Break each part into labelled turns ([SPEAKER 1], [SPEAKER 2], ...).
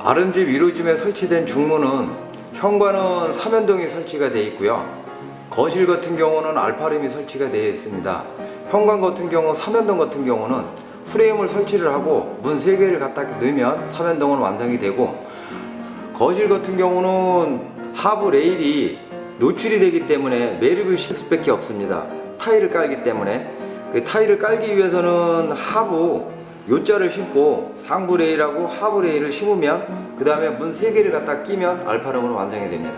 [SPEAKER 1] 아름집 위로짐에 설치된 중문은 현관은 삼연동이 설치가 되어 있고요. 거실 같은 경우는 알파름이 설치가 되어 있습니다. 현관 같은 경우 삼연동 같은 경우는 프레임을 설치를 하고 문세 개를 갖다 넣으면 삼연동은 완성이 되고 거실 같은 경우는 하부 레일이 노출이 되기 때문에 매립을 실 수밖에 없습니다. 타일을 깔기 때문에 그 타일을 깔기 위해서는 하부 요자를 심고 상부 레일하고 하부 레일을 심으면 그 다음에 문 세 개를 갖다 끼면 알파룸은 완성이 됩니다.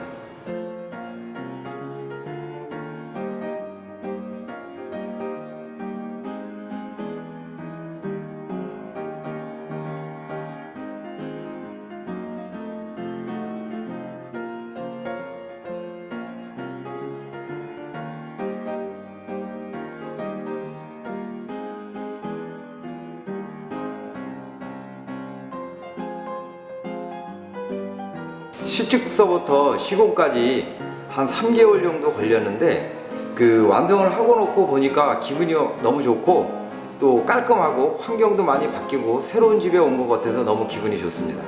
[SPEAKER 1] 시축서부터 시공까지 한 3개월 정도 걸렸는데 그 완성을 하고 놓고 보니까 기분이 너무 좋고 또 깔끔하고 환경도 많이 바뀌고 새로운 집에 온 것 같아서 너무 기분이 좋습니다.